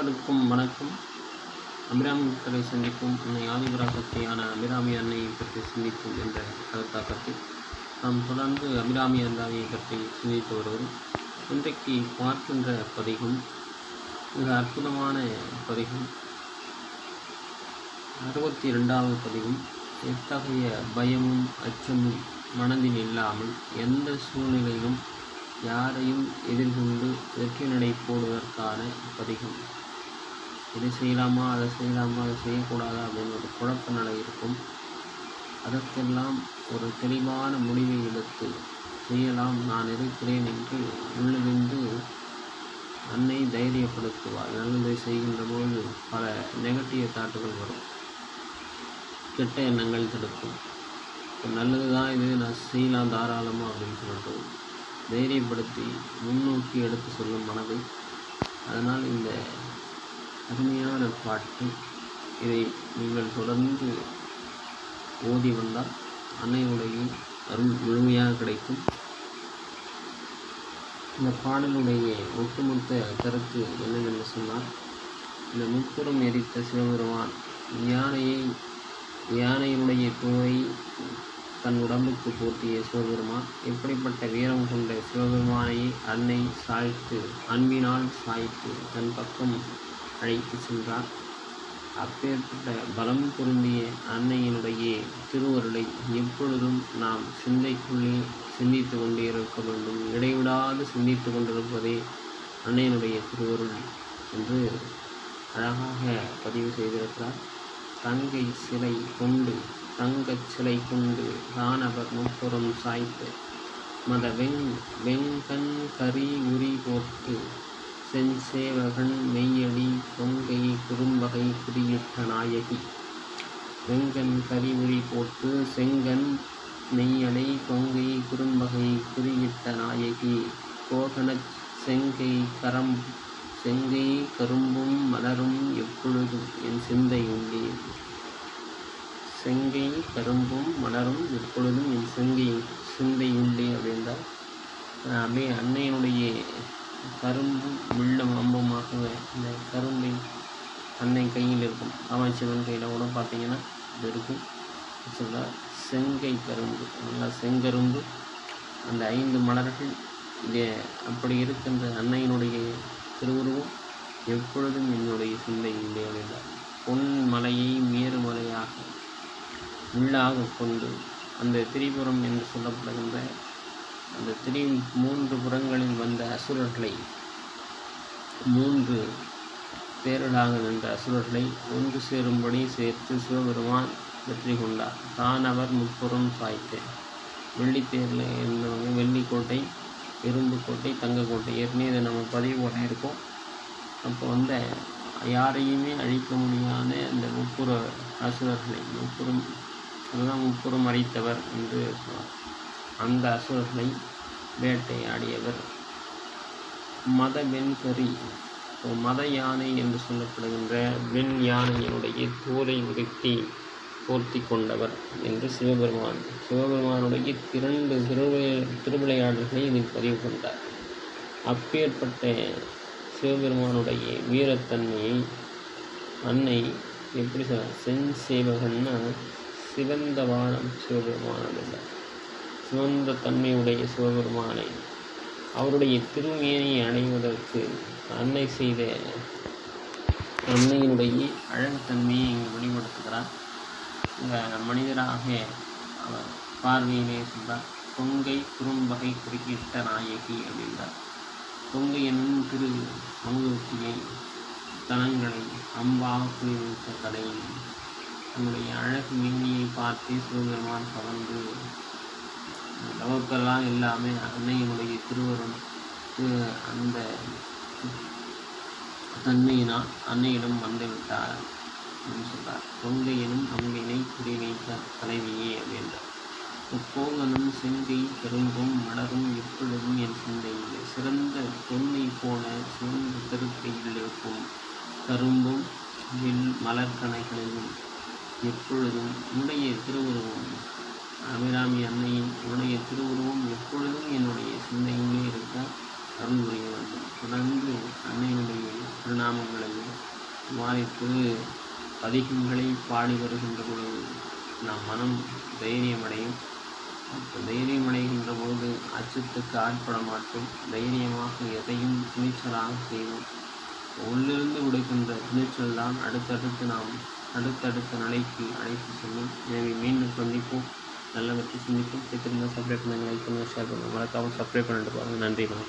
அனைவருக்கும் வணக்கம். அபிராமி மக்களை சந்திப்போம் அன்னை ஆதிபராசக்தியான அபிராமி அன்னையை பற்றி சிந்திக்கும் என்ற கருத்தாக்கத்தில் நாம் தொடர்ந்து அபிராமி அந்தாவியை பற்றி சிந்தித்து வருவோம். இன்றைக்கு பார்க்கின்ற பதிகம் மிக அற்புதமான பதிகம். அறுபத்தி ரெண்டாவது பதிகம் எத்தகைய பயமும் அச்சமும் மனதில் இல்லாமல் எந்த சூழ்நிலையிலும் யாரையும் எதிர்கொண்டு வெற்றி நடை போடுவதற்கான பதிகம். இதை செய்யலாமா அதை செய்யலாமா அதை செய்யக்கூடாதா அப்படின்னு ஒரு குழப்ப நிலை இருக்கும். அதற்கெல்லாம் ஒரு தெளிவான முடிவை எடுத்து செய்யலாம். நான் இருக்கிறேன் என்று உள்ளிருந்து அன்னை தைரியப்படுத்துவார். நல்லதை செய்கின்ற போது பல நெகட்டிவ் தாட்டுகள் வரும். கெட்ட எண்ணங்கள் தடுக்கும். இப்போ நல்லது தான் இது நான் செய்யலாம் தாராளமாக அப்படின்னு சொல்லிட்டு தைரியப்படுத்தி முன்னோக்கி எடுத்து சொல்லும் மனதை. அதனால் இந்த அருமையான பாட்டு. இதை நீங்கள் தொடர்ந்து ஓதி வந்தால் அன்னையுடைய அருள் முழுமையாக கிடைக்கும். இந்த பாடலுடைய ஒட்டுமொத்த கருத்து என்னவென்று சொன்னால் இந்த முப்புறம் எரித்த சிவபெருமான் யானையை யானையினுடைய துவை தன் உடம்புக்கு போட்டிய சிவபெருமான் எப்படிப்பட்ட வீரம் கொண்ட சிவபெருமானை அன்னை சாய்த்து அன்பினால் சாய்த்து தன் பக்கம் அழைத்து சென்றார் அப்பேற்பட்ட பலம் பொருந்திய அன்னையினுடைய திருவருளை எப்பொழுதும் நாம் சிந்தைக்குள்ளே சிந்தித்து கொண்டே இருக்க வேண்டும். இடைவிடாது சிந்தித்து கொண்டிருப்பதே அன்னையினுடைய திருவருள் என்று அழகாக பதிவு செய்திருக்கிறார். தங்கை சிலை கொண்டு தங்கச் சிலை கொண்டு தானவர் முப்புறம் சாய்த்து மத வெங் வெங்கண் கரி உரி போட்டு செஞ்சேவகன் மெய்யடி கொங்கை குறும்பகை குறியிட்ட நாயகி. வெங்கண் கரிமுறி போட்டு செங்கன் மெய்யலை கொங்கை குறும்பகை குறியிட்ட நாயகி. கோகனச் செங்கை கரம் செங்கை கரும்பும் மலரும் எப்பொழுதும் என் சிந்தை உண்டே. செங்கை கரும்பும் மலரும் எப்பொழுதும் என் செங்கை சிந்தை உண்டே அப்படின்றார். அப்படியே அன்னையினுடைய கரும்பும் முள்ளும் அம்புமாக இந்த கரும்பை அன்னை கையில் இருக்கும். காமாட்சிவன் கையில் கூட பார்த்தீங்கன்னா இது இருக்கும். சொல்கிறார் செங்கை கரும்பு. நல்லா செங்கரும்பு. அந்த ஐந்து மலர்கள் இது அப்படி இருக்கின்ற அன்னையினுடைய திருவுருவம் எப்பொழுதும் என்னுடைய சிந்தையில் இல்லை. பொன் மலையை மேருமலையாக உள்ளாக கொண்டு அந்த திரிபுரம் என்று சொல்லப்படுகின்ற அந்த திரி மூன்று புறங்களில் வந்த அசுரர்களை மூன்று பேரலாக நின்ற அசுரர்களை ஒன்று சேரும்படி சேர்த்து சிவபெருமான் வெற்றி கொண்டார். தான் அவர் முப்புறம் சாய்த்தேன். வெள்ளித்தேரில் இருந்தவங்க வெள்ளிக்கோட்டை எறும்புக்கோட்டை தங்கக்கோட்டை ஏற்கனவே இதை நம்ம பதிவு பண்ணியிருக்கோம். அப்போ வந்து யாரையுமே அழிக்க முடியாத அந்த முப்புற அசுரர்களை முப்புறம் அதுதான் முப்புறம் அறித்தவர் என்று சொன்னார். அந்த அசுரர்களை வேட்டையாடியவர். மத வெண்கரி மத யானை என்று சொல்லப்படுகின்ற வெண் யானையினுடைய தோலை உடுத்தி போர்த்தி கொண்டவர் என்று சிவபெருமான் சிவபெருமானுடைய இரண்டு திருவிளை திருவிளையாடல்களை இதில் பதிவு கொண்டார். அப்பேற்பட்ட சிவபெருமானுடைய வீரத்தன்மையை அன்னை எப்படி சொல்ல செஞ்சேவகன்னா சிவந்த வானம் சிவபெருமான சிவந்த தன்மையுடைய சிவபெருமானை அவருடைய திருமேனியை அடைவதற்கு அன்னை செய்த அன்னையினுடைய அழகுத்தன்மையை இங்கு வெளிப்படுத்துகிறார் இந்த மனிதராக அவர் பார்வையிலே சொல்றார் கொங்கை குறும்பகை குறுக்கிட்ட நாயகி அப்படின்றார். கொங்கை என்னும் திரு அமுதத்தியை தலங்களை அம்பாக குறிவித்த கடையில் தன்னுடைய அழகு மேனியை பார்த்து சிவபெருமான் கவர்ந்து நமக்கெல்லாம் எல்லாமே அன்னையினுடைய திருவரும் அந்த தன்மையினால் அன்னையிடம் வந்துவிட்டார் அப்படின்னு சொல்கிறார் சொல்றார் கொங்கையனும் அங்கினை குறி வைத்த தலைவியே அப்படின்றார் முக்கோங்கனும் செங்கை கரும்பும் மலரும் எப்பொழுதும் என் சிந்தையில். சிறந்த பொன்னை போல சிறந்த திருக்கையில் இருக்கும் கரும்பும் வில் மலர்கணைகளிலும் எப்பொழுதும் உடைய திருவுருவம் அபிராமி அன்னையின் உன்னுடைய திருவுருவம் எப்பொழுதும் என்னுடைய சிந்தையிலே இருக்க அருள் புரிய வேண்டும் தொடர்ந்து அன்னையினுடைய திருநாமங்களையும் மாறி திரு பதிகங்களை பாடி வருகின்ற பொழுது நம் மனம் தைரியமடையும். அப்போ தைரியமடைகின்ற போது அச்சத்துக்கு ஆட்பட மாட்டோம் தைரியமாக எதையும் துணிச்சலாக செய்வோம். உள்ளிருந்து விடுகின்ற துணிச்சல் தான் அடுத்தடுத்து நாம் அடுத்தடுத்த நிலைக்கு அழைத்து செல்லும். எனவே மீண்டும் சந்திப்போம். நல்ல வச்சு சிந்திக்கும் பிடித்திருந்தால் சப்ஸ்கிரைப் பண்ணுங்கள் லைக் பண்ணுங்கள் ஷேர் பண்ணுங்கள் மறக்காமல் சப்ஸ்கிரைப் பண்ணிட்டு பாருங்கள் நன்றி மேம்